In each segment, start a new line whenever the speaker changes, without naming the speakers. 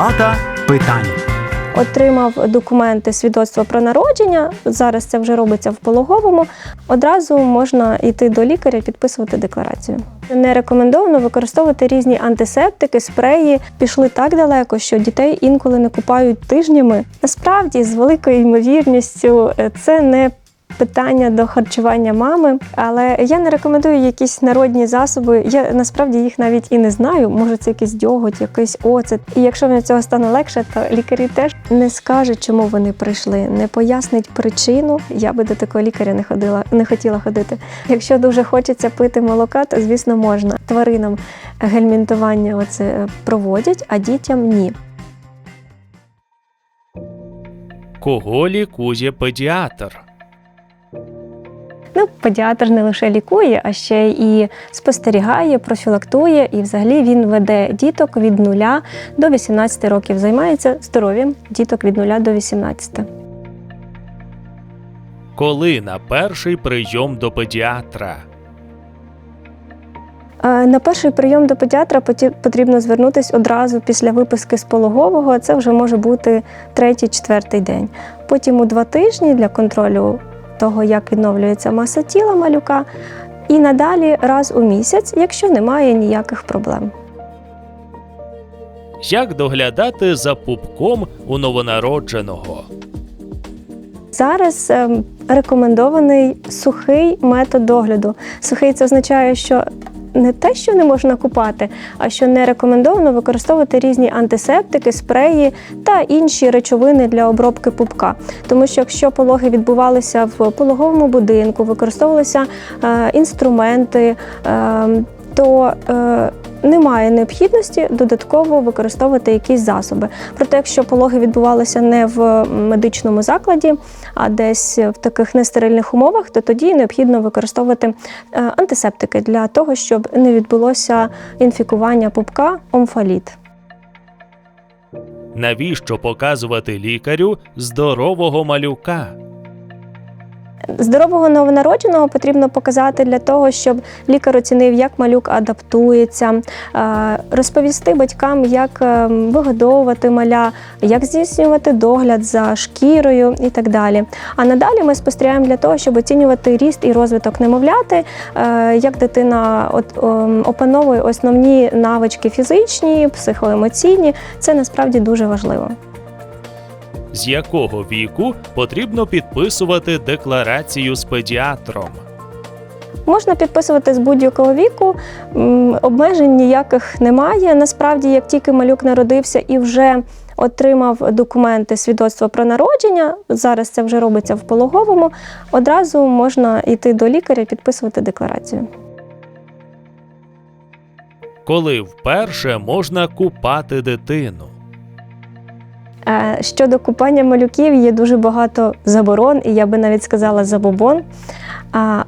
Палата питань.
отримав документи свідоцтво про народження. Зараз це вже робиться в пологовому. Одразу можна йти до лікаря, підписувати декларацію. Не рекомендовано використовувати різні антисептики, спреї. Пішли так далеко, що дітей інколи не купають тижнями. Насправді, з великою ймовірністю, е, це не питання до харчування мами, але я не рекомендую якісь народні засоби. Я насправді їх навіть і не знаю. Може, це якийсь дьоготь, якийсь оцет. І якщо від цього стане легше, то лікарі теж не скажуть, чому вони прийшли, не пояснить причину. Я би до такого лікаря не ходила, не хотіла ходити. Якщо дуже хочеться пити молока, то звісно можна. Тваринам гельмінтування оце проводять, а дітям ні.
Кого лікує педіатр?
Ну, педіатр не лише лікує, а ще і спостерігає, профілактує, і взагалі він веде діток від 0 до 18 років. Займається здоров'ям діток від 0 до 18.
Коли на перший прийом до педіатра?
Е, На перший прийом до педіатра потрібно звернутися одразу після виписки з пологового. Це вже може бути третій-четвертий день. Потім у два тижні для контролю того, як відновлюється маса тіла малюка, і надалі раз у місяць, якщо немає ніяких проблем.
Як доглядати за пупком у новонародженого?
Зараз ем, рекомендований сухий метод догляду. Сухий це означає, що не те, що не можна купати, а що не рекомендовано використовувати різні антисептики, спреї та інші речовини для обробки пупка. Тому що якщо пологи відбувалися в пологовому будинку, використовувалися е, інструменти, е, то е, немає необхідності додатково використовувати якісь засоби. Проте, якщо пологи відбувалися не в медичному закладі, а десь в таких нестерильних умовах, то тоді необхідно використовувати е, антисептики для того, щоб не відбулося інфікування пупка омфаліт.
Навіщо показувати лікарю здорового малюка?
Здорового новонародженого потрібно показати для того, щоб лікар оцінив, як малюк адаптується, е, розповісти батькам, як е, вигодовувати маля, як здійснювати догляд за шкірою і так далі. А надалі ми спостерігаємо для того, щоб оцінювати ріст і розвиток немовляти, е, як дитина ем, опановує основні навички фізичні, психоемоційні. Це насправді дуже важливо.
З якого віку потрібно підписувати декларацію з педіатром?
Можна підписувати з будь-якого віку, обмежень ніяких немає. Насправді, як тільки малюк народився і вже отримав документи свідоцтво про народження, зараз це вже робиться в пологовому, одразу можна йти до лікаря підписувати декларацію.
Коли вперше можна купати дитину?
Е, Щодо купання малюків є дуже багато заборон, і я би навіть сказала забобон.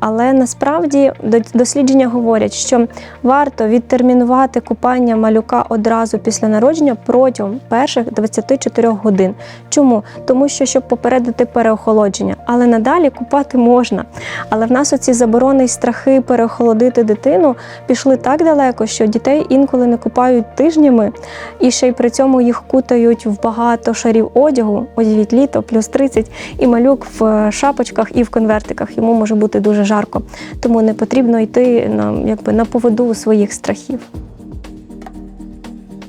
Але насправді до- дослідження говорять, що варто відтермінувати купання малюка одразу після народження протягом перших 24 годин. Чому? Тому що щоб попередити переохолодження, але надалі купати можна. Але в нас оці заборони й страхи переохолодити дитину пішли так далеко, що дітей інколи не купають тижнями, і ще й при цьому їх кутають в багато шарів одягу. Уявіть літо, плюс 30, і малюк в е, шапочках і в конвертиках. Йому може бути дуже жарко. Тому не потрібно йти на, якби, на поводу своїх страхів.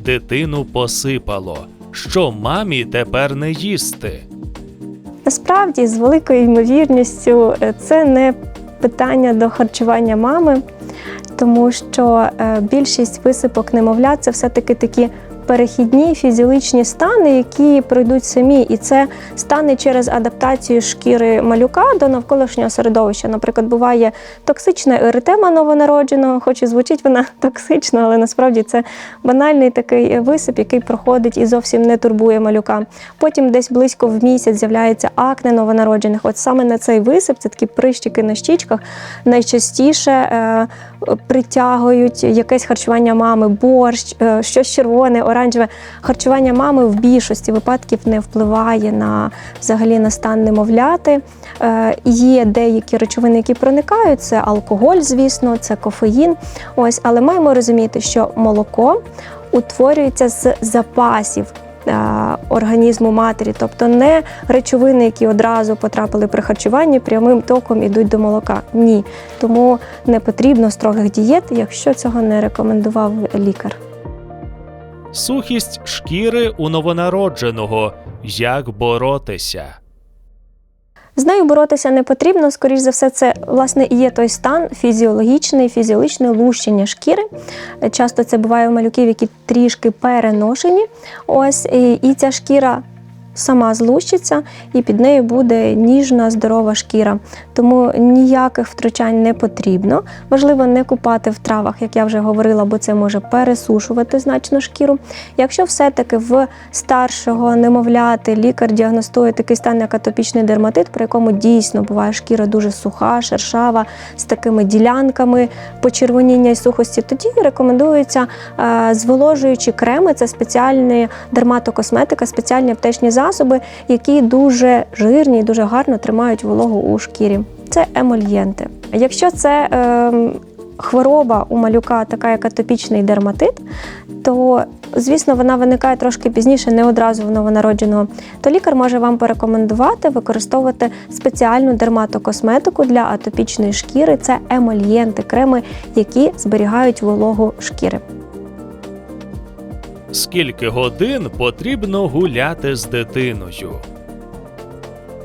Дитину посипало. Що мамі тепер не їсти?
Насправді, з великою ймовірністю, е, це не питання до харчування мами, тому що е, більшість висипок немовлят це все-таки такі перехідні фізіологічні стани, які пройдуть самі, і це стане через адаптацію шкіри малюка до навколишнього середовища. Наприклад, буває токсична еритема новонародженого, хоч і звучить вона токсично, але насправді це банальний такий висип, який проходить і зовсім не турбує малюка. Потім десь близько в місяць з'являється акне новонароджених. От саме на цей висип, це такі прищики на щічках, найчастіше е, притягують якесь харчування мами, борщ, е, щось червоне, оранжеве. Харчування мами в більшості випадків не впливає на взагалі на стан немовляти. Е, Є деякі речовини, які проникають, це алкоголь, звісно, це кофеїн. Ось, але маємо розуміти, що молоко утворюється з запасів е, організму матері, тобто не речовини, які одразу потрапили при харчуванні, прямим током ідуть до молока. Ні. Тому не потрібно строгих дієт, якщо цього не рекомендував лікар.
Сухість шкіри у новонародженого. Як боротися?
З нею боротися не потрібно, скоріш за все, це власне і є той стан фізіологічний, фізіологічне лущення шкіри. Часто це буває у малюків, які трішки переношені. Ось і ця шкіра сама злущиться, і під нею буде ніжна, здорова шкіра. Тому ніяких втручань не потрібно. Важливо не купати в травах, як я вже говорила, бо це може пересушувати значно шкіру. Якщо все-таки в старшого немовляти лікар діагностує такий стан, як атопічний дерматит, при якому дійсно буває шкіра дуже суха, шершава, з такими ділянками почервоніння і сухості, тоді рекомендуються е, зволожуючі креми, це спеціальні дерматокосметика, спеціальні аптечні засоби, які дуже жирні і дуже гарно тримають вологу у шкірі. Це емольєнти. Якщо це ем, хвороба у малюка, така як атопічний дерматит, то звісно вона виникає трошки пізніше, не одразу в новонародженого, то лікар може вам порекомендувати використовувати спеціальну дерматокосметику для атопічної шкіри. Це емольєнти, креми, які зберігають вологу шкіри.
Скільки годин потрібно гуляти з дитиною?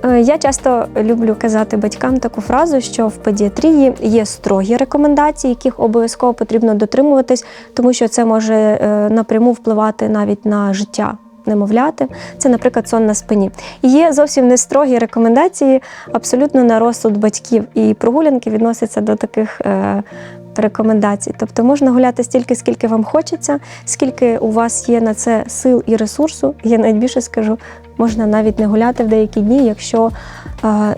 Е, Я часто люблю казати батькам таку фразу, що в педіатрії є строгі рекомендації, яких обов'язково потрібно дотримуватись, тому що це може е, напряму впливати навіть на життя. Немовляти, це, наприклад, сон на спині. Є зовсім не строгі рекомендації, абсолютно на розсуд батьків. І прогулянки відносяться до таких е, рекомендацій. Тобто можна гуляти стільки, скільки вам хочеться, скільки у вас є на це сил і ресурсу. Я навіть більше скажу, можна навіть не гуляти в деякі дні, якщо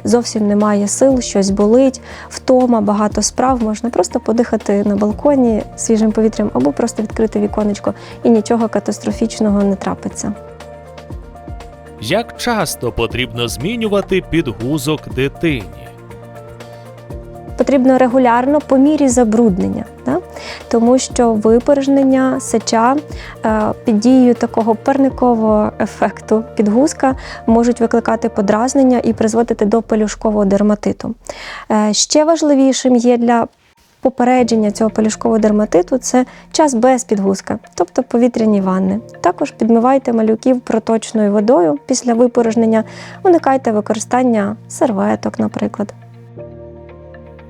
зовсім немає сил, щось болить, втома, багато справ. Можна просто подихати на балконі свіжим повітрям або просто відкрити віконечко, і нічого катастрофічного не трапиться.
Як часто потрібно змінювати підгузок дитині?
Потрібно регулярно по мірі забруднення, да? тому що випорожнення сеча е, під дією такого парникового ефекту підгузка можуть викликати подразнення і призводити до пелюшкового дерматиту. Е, ще важливішим є для Попередження цього пелюшкового дерматиту це час без підгузка, тобто повітряні ванни. Також підмивайте малюків проточною водою після випорожнення, уникайте використання серветок, наприклад.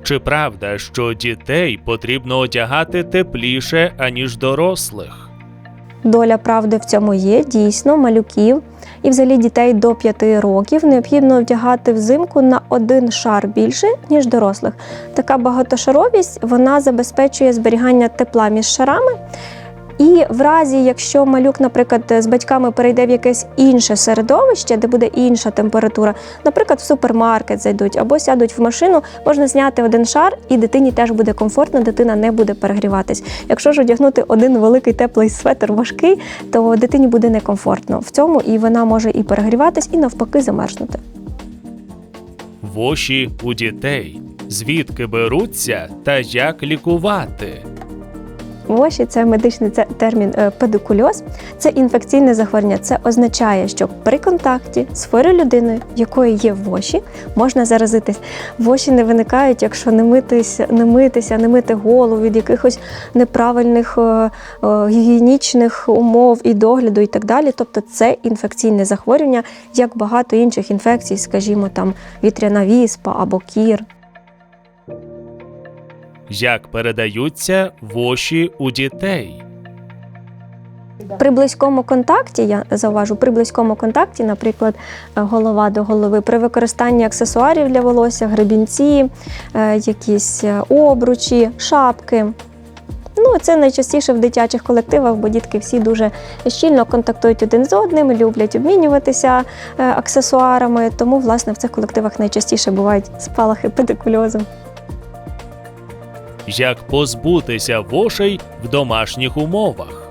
Чи правда, що дітей потрібно одягати тепліше, аніж дорослих?
Доля правди в цьому є. Дійсно, малюків і взагалі дітей до 5 років необхідно вдягати взимку на один шар більше, ніж дорослих. Така багатошаровість вона забезпечує зберігання тепла між шарами. І в разі, якщо малюк, наприклад, з батьками перейде в якесь інше середовище, де буде інша температура, наприклад, в супермаркет зайдуть або сядуть в машину, можна зняти один шар, і дитині теж буде комфортно, дитина не буде перегріватись. Якщо ж одягнути один великий теплий светр важкий, то дитині буде некомфортно в цьому, і вона може і перегріватись, і навпаки замерзнути.
Воші у дітей. Звідки беруться та як лікувати?
Воші це медичний термін е, педикульоз. Це інфекційне захворювання. Це означає, що при контакті з хворою людиною, якої є воші, можна заразитись. Воші не виникають, якщо не митися, не митися, не мити голову від якихось неправильних е, е, гігієнічних умов і догляду, і так далі. Тобто це інфекційне захворювання, як багато інших інфекцій, скажімо, там вітряна віспа або кір.
Як передаються воші у дітей?
При близькому контакті, я зауважу, при близькому контакті, наприклад, е, голова до голови, при використанні аксесуарів для волосся, гребінці, е, якісь е, обручі, шапки. Ну, це найчастіше в дитячих колективах, бо дітки всі дуже щільно контактують один з одним, люблять обмінюватися аксесуарами. Тому, власне, в цих колективах найчастіше бувають спалахи педикульозу.
Як позбутися вошей в домашніх умовах?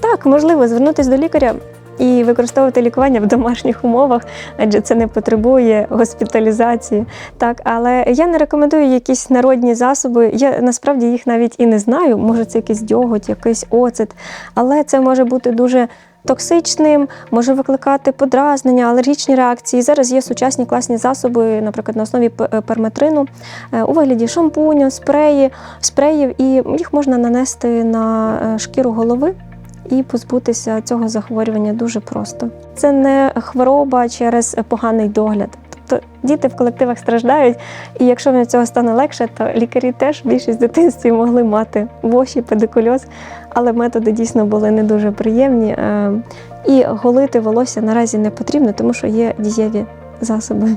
Так, можливо звернутися до лікаря і використовувати лікування в домашніх умовах, адже це не потребує госпіталізації. Так, але я не рекомендую якісь народні засоби. Я насправді їх навіть і не знаю. Може, це якийсь дьоготь, якийсь оцет, але це може бути дуже токсичним, може викликати подразнення, алергічні реакції. Зараз є сучасні класні засоби, наприклад, на основі е, перметрину е, у вигляді шампуню, спреї, спреїв, і їх можна нанести на е, шкіру голови. І позбутися цього захворювання дуже просто. Це не хвороба через поганий догляд. Тобто діти в колективах страждають, і якщо від цього стане легше, то лікарі теж більшість дитинстві могли мати воші, педикульоз, але методи дійсно були не дуже приємні. Е, І голити волосся наразі не потрібно, тому що є дієві засоби.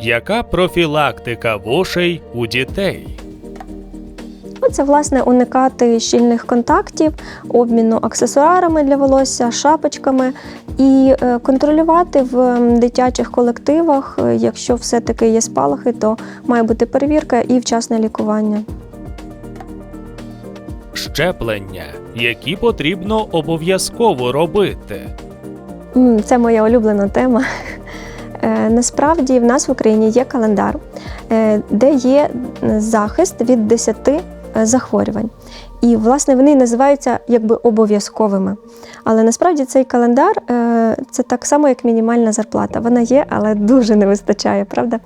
Яка профілактика вошей у дітей?
Це власне уникати щільних контактів, обміну аксесуарами для волосся, шапочками і е, контролювати в дитячих колективах. Е, Якщо все-таки є спалахи, то має бути перевірка і вчасне лікування.
Щеплення, які потрібно обов'язково робити.
Це моя улюблена тема. Е, Насправді в нас в Україні є календар, е, де є захист від 10 е, захворювань. І, власне, вони називаються якби обов'язковими. Але насправді цей календар е, це так само, як мінімальна зарплата. Вона є, але дуже не вистачає, правда?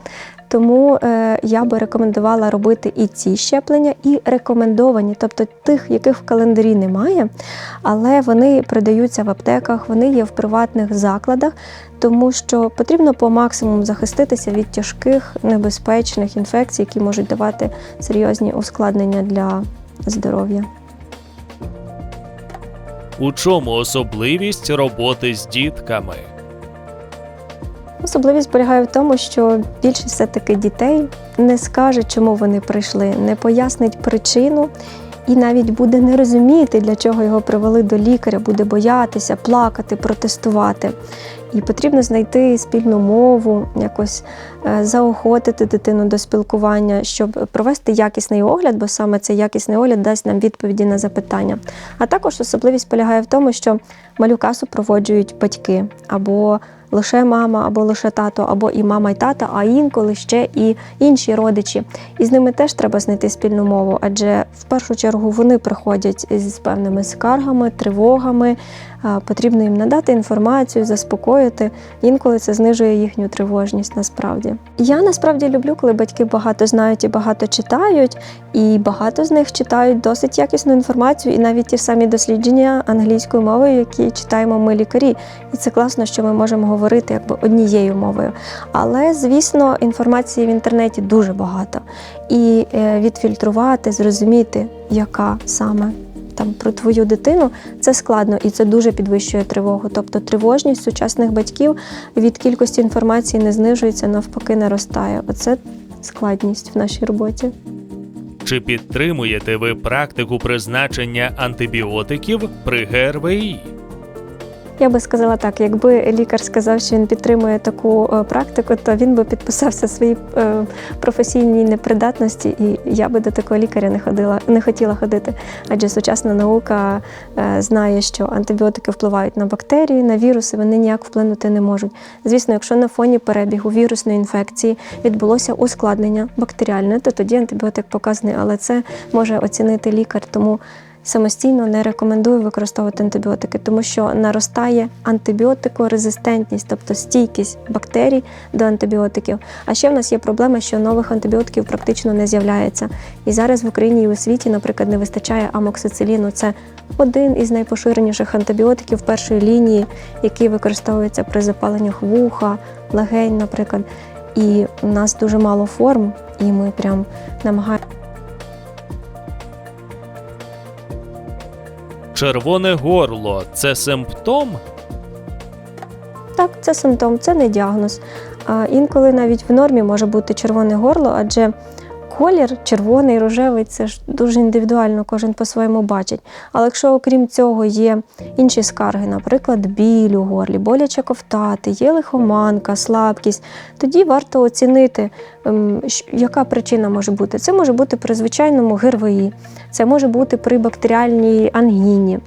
Тому е, я би рекомендувала робити і ці щеплення, і рекомендовані, тобто тих, яких в календарі немає, але вони продаються в аптеках, вони є в приватних закладах, тому що потрібно по максимуму захиститися від тяжких небезпечних інфекцій, які можуть давати серйозні ускладнення для здоров'я.
У чому особливість роботи з дітками?
Особливість полягає в тому, що більшість все-таки дітей не скаже, чому вони прийшли, не пояснить причину і навіть буде не розуміти, для чого його привели до лікаря, буде боятися, плакати, протестувати. І потрібно знайти спільну мову, якось е, заохотити дитину до спілкування, щоб провести якісний огляд, бо саме цей якісний огляд дасть нам відповіді на запитання. А також особливість полягає в тому, що малюка супроводжують батьки або лише мама, або лише тато, або і мама, і тата, а інколи ще і інші родичі. І з ними теж треба знайти спільну мову, адже в першу чергу вони приходять з певними скаргами, тривогами. Потрібно їм надати інформацію, заспокоїти. Інколи це знижує їхню тривожність насправді. Я насправді люблю, коли батьки багато знають і багато читають, і багато з них читають досить якісну інформацію, і навіть ті самі дослідження англійською мовою, які читаємо ми лікарі. І це класно, що ми можемо говорити якби однією мовою. Але, звісно, інформації в інтернеті дуже багато. І е, відфільтрувати, зрозуміти, яка саме там про твою дитину, це складно і це дуже підвищує тривогу. Тобто тривожність сучасних батьків від кількості інформації не знижується, навпаки, наростає. Оце складність в нашій роботі.
Чи підтримуєте ви практику призначення антибіотиків при ГРВІ?
Я би сказала так, якби лікар сказав, що він підтримує таку е, практику, то він би підписався своїй е, професійній непридатності, і я би до такого лікаря не ходила, не хотіла ходити. Адже сучасна наука е, знає, що антибіотики впливають на бактерії, на віруси, вони ніяк вплинути не можуть. Звісно, якщо на фоні перебігу вірусної інфекції відбулося ускладнення бактеріальне, то тоді антибіотик показаний, але це може оцінити лікар. Тому самостійно не рекомендую використовувати антибіотики, тому що наростає антибіотикорезистентність, тобто стійкість бактерій до антибіотиків. А ще в нас є проблема, що нових антибіотиків практично не з'являється. І зараз в Україні і у світі, наприклад, не вистачає амоксициліну. Це один із найпоширеніших антибіотиків першої лінії, який використовується при запаленнях вуха, легень, наприклад. І у нас дуже мало форм, і ми прям намагаємося.
Червоне горло це симптом?
Так, це симптом, це не діагноз. А інколи навіть в нормі може бути червоне горло, адже колір червоний, рожевий це ж дуже індивідуально, кожен по-своєму бачить. Але якщо окрім цього є інші скарги, наприклад, біль у горлі, боляче ковтати, є лихоманка, слабкість, тоді варто оцінити, ем, яка причина може бути. Це може бути при звичайному ГРВІ, це може бути при бактеріальній ангіні,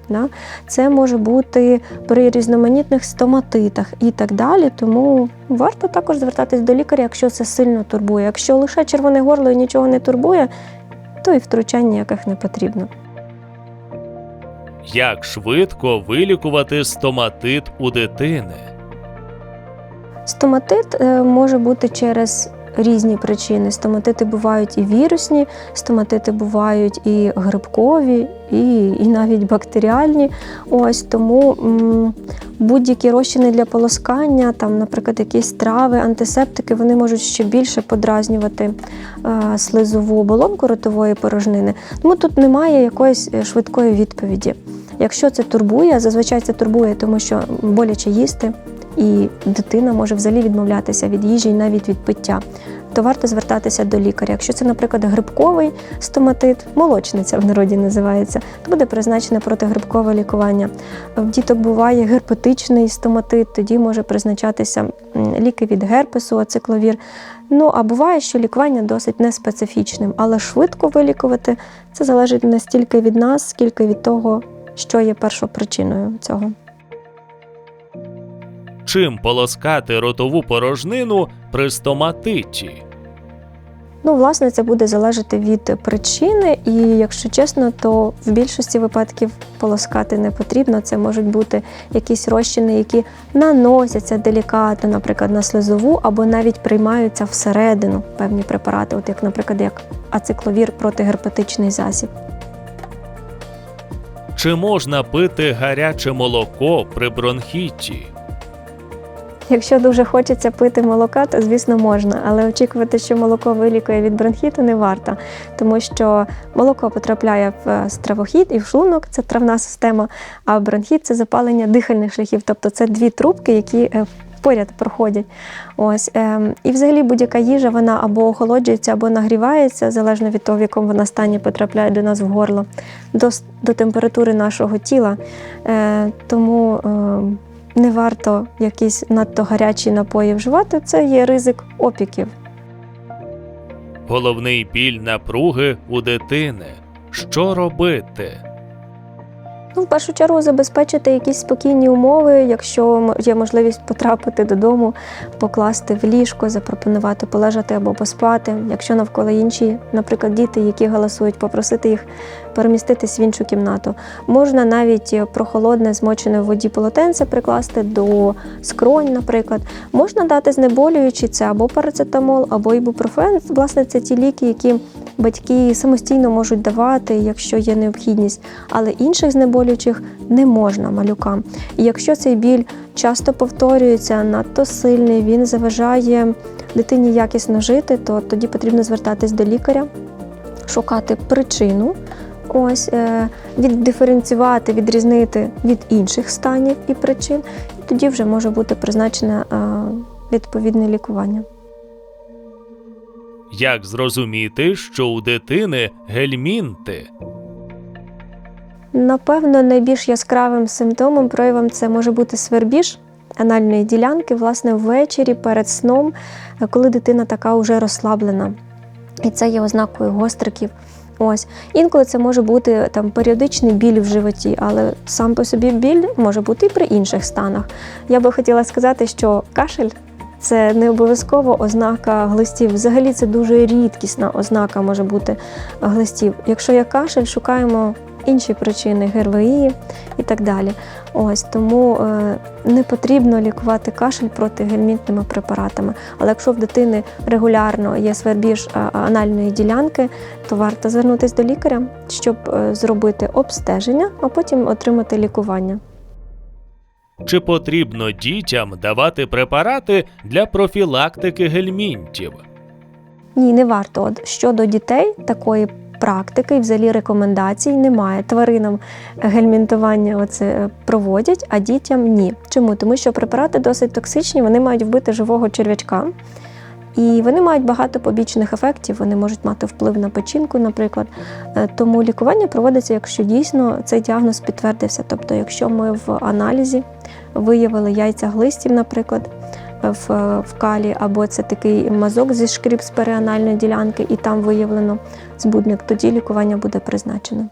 це може бути при різноманітних стоматитах і так далі. Тому варто також звертатись до лікаря, якщо це сильно турбує. Якщо лише червоне горло і нічого не турбує, то і втручань ніяких не потрібно.
Як швидко вилікувати стоматит у дитини?
Стоматит е, може бути через різні причини. Стоматити бувають і вірусні, стоматити бувають і грибкові, і, і навіть бактеріальні. Ось тому будь-які розчини для полоскання, там, наприклад, якісь трави, антисептики, вони можуть ще більше подразнювати е, слизову оболонку ротової порожнини. Тому тут немає якоїсь е, швидкої відповіді. Якщо це турбує, зазвичай це турбує, тому що боляче їсти, і дитина може взагалі відмовлятися від їжі і навіть від пиття, то варто звертатися до лікаря. Якщо це, наприклад, грибковий стоматит, молочниця в народі називається, то буде призначене протигрибкове лікування. В діток буває герпетичний стоматит, тоді може призначатися ліки від герпесу, ацикловір. Ну а буває, що лікування досить неспецифічним, але швидко вилікувати це залежить не стільки від нас, скільки від того, що є першопричиною цього.
Чим полоскати ротову порожнину при стоматиті?
Ну, власне, це буде залежати від причини, і якщо чесно, то в більшості випадків полоскати не потрібно. Це можуть бути якісь розчини, які наносяться делікатно, наприклад, на слизову, або навіть приймаються всередину певні препарати, от як, наприклад, як ацикловір протигерпетичний засіб.
Чи можна пити гаряче молоко при бронхіті?
Якщо дуже хочеться пити молока, то звісно можна, але очікувати, що молоко вилікує від бронхіту, не варто, тому що молоко потрапляє в е, стравохід і в шлунок, це травна система, а бронхіт це запалення дихальних шляхів, тобто це дві трубки, які е, поряд проходять. Ось ем, і взагалі будь-яка їжа вона або охолоджується, або нагрівається, залежно від того, в якому вона стані потрапляє до нас в горло, до, до температури нашого тіла. Е, тому ем, не варто якісь надто гарячі напої вживати, це є ризик опіків.
Головний біль напруги у дитини. Що робити?
Ну, в першу чергу забезпечити якісь спокійні умови, якщо є можливість потрапити додому, покласти в ліжко, запропонувати полежати або поспати. Якщо навколо інші, наприклад, діти, які галасують, попросити їх переміститись в іншу кімнату. Можна навіть е, прохолодне, змочене в воді полотенце прикласти до скронь, наприклад. Можна дати знеболюючі це або парацетамол, або ібупрофен. Власне, це ті ліки, які батьки самостійно можуть давати, якщо є необхідність, але інших знеболюючих не можна малюкам. І якщо цей біль часто повторюється, надто сильний, він заважає дитині якісно жити, то тоді потрібно звертатись до лікаря, шукати причину. Ось е, віддиференціювати, відрізнити від інших станів і причин, і тоді вже може бути призначене е, відповідне лікування.
Як зрозуміти, що у дитини гельмінти?
Напевно, найбільш яскравим симптомом, проявом це може бути свербіж анальної ділянки, власне, ввечері перед сном, коли дитина така вже розслаблена. І це є ознакою гостриків. Ось інколи це може бути там періодичний біль в животі, але сам по собі біль може бути і при інших станах. Я би хотіла сказати, що кашель це не обов'язково ознака глистів. Взагалі це дуже рідкісна ознака може бути глистів. Якщо є кашель, шукаємо інші причини ГРВІ і так далі. Ось тому е, не потрібно лікувати кашель протигельмінтними препаратами. Але якщо в дитини регулярно є свербіж е, анальної ділянки, то варто звернутися до лікаря, щоб е, зробити обстеження, а потім отримати лікування.
Чи потрібно дітям давати препарати для профілактики гельмінтів?
Ні, не варто. От щодо дітей такої практики і взагалі рекомендацій немає. Тваринам гельмінтування оце е, проводять, а дітям ні. Чому? Тому що препарати досить токсичні, вони мають вбити живого черв'ячка. І вони мають багато побічних ефектів, вони можуть мати вплив на печінку, наприклад. Е, Тому лікування проводиться, якщо дійсно цей діагноз підтвердився. Тобто, якщо ми в аналізі виявили яйця глистів, наприклад, в, в калі, або це такий мазок зі шкріп з періанальної ділянки, і там виявлено збудник, тоді лікування буде призначено.